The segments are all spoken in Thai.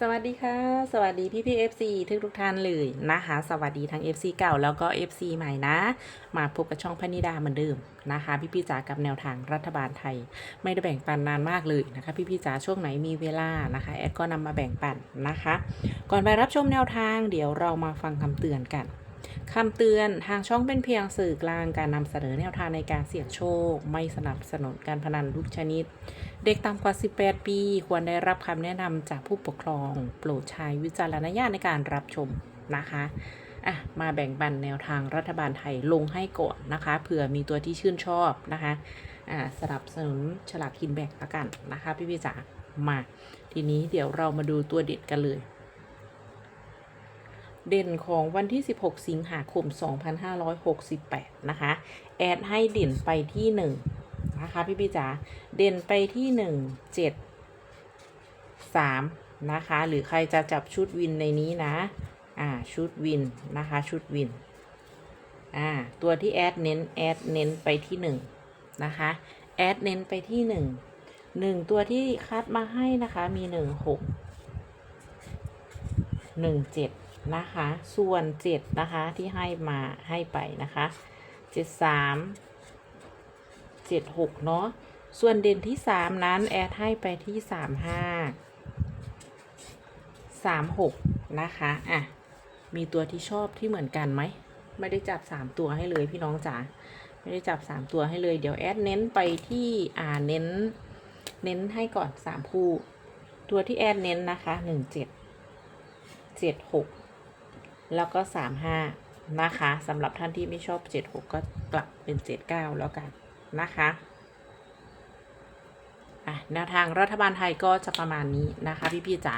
สวัสดีค่ะ สวัสดีพี่พี่เอฟซีทุกทุกท่านเลยนะคะ สวัสดีทั้ง FC เก่าแล้วก็ FC ใหม่นะ มาพบกับช่องพนิดาเหมือนเดิมนะคะ พี่พี่จ๋ากับแนวทางรัฐบาลไทย ไม่ได้แบ่งปันนานมากเลยนะคะ พี่พี่จ๋าช่วงไหนมีเวลานะคะแอดก็นำมาแบ่งปันนะคะ ก่อนไปรับชมแนวทางเดี๋ยวเรามาฟังคำเตือนกัน คำเตือนทางช่องเป็นเพียงสื่อกลางการนำเสนอแนวทางในการเสี่ยงโชค ไม่สนับสนุนการพนันทุกชนิด เด็กต่ำกว่า 18 ปี ควรได้รับคำแนะนำจากผู้ปกครอง โปรดใช้วิจารณญาณในการรับชมนะคะอะมาแบ่งปันแนวทางรัฐบาลไทยลงให้ก่อนนะคะเผื่อมีตัวที่ชื่นชอบนะคะอ่าสนับสนุนฉลากกินแบ่งละกันนะคะพี่พี่จ๋ามา ทีนี้เดี๋ยวเรามาดูตัวเด็ดกันเลย เด่นของวันที่ 16 สิงหาคม 2568 นะคะ แอดให้เด่นไปที่ 1 นะคะ พี่พี่จ๋าเด่นไปที่ 1 7 3 นะคะ หรือใครจะจับชุดวินในนี้นะ อ่า ชุดวินนะคะ ชุดวิน อ่า ตัวที่แอดเน้น แอดเน้นไปที่ 1 นะคะ แอดเน้นไปที่1 1ตัวที่คัดมาให้นะคะมี1 6 1 7น นะคะ ส่วน7นะคะที่ให้มาให้ไปนะคะ73 76เนาะส่วนเด่นที่3นั้นแอดให้ไปที่35 36นะคะอะมีตัวที่ชอบที่เหมือนกันไหมไม่ได้จับ3ตัวให้เลยพี่น้องจ๋าไม่ได้จับ3ตัวให้เลยเดี๋ยวแอดเน้นไปที่อ่าเน้น เน้นให้ก่อน3คู่ ตัวที่แอดเน้นนะคะ17 76 แล้วก็ 35 นะคะสำหรับท่านที่ไม่ชอบ 76 ก็กลับเป็น 79 แล้วกันนะคะอะแนวทางรัฐบาลไทยก็จะประมาณนี้นะคะพี่ๆจ๋า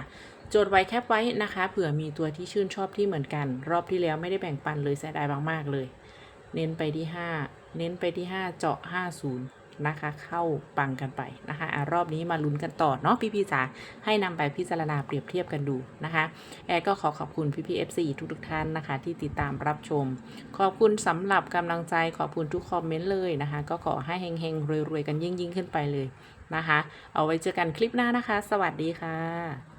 จดไว้แคปไว้นะคะ เผื่อมีตัวที่ชื่นชอบที่เหมือนกัน รอบที่แล้วไม่ได้แบ่งปันเลยเสียดายมากๆเลย เน้นไปที่ 5 เน้นไปที่ 5 เจาะ 50 นะคะ เข้าปังกันไปนะคะอะรอบนี้มาลุ้นกันต่อเนาะพี่ๆจ๋าให้นำไปพิจารณาเปรียบเทียบกันดูนะคะ แอร์ก็ขอขอบคุณพี่พี่เอฟซีทุกท่านนะคะ ที่ติดตามรับชม ขอบคุณสำหรับกำลังใจขอบคุณทุกคอมเมนต์เลยนะคะ ก็ขอให้เฮงๆรวยๆกันยิ่งๆขึ้นไปเลยนะคะ เอาไว้เจอกันคลิปหน้านะคะ สวัสดีค่ะ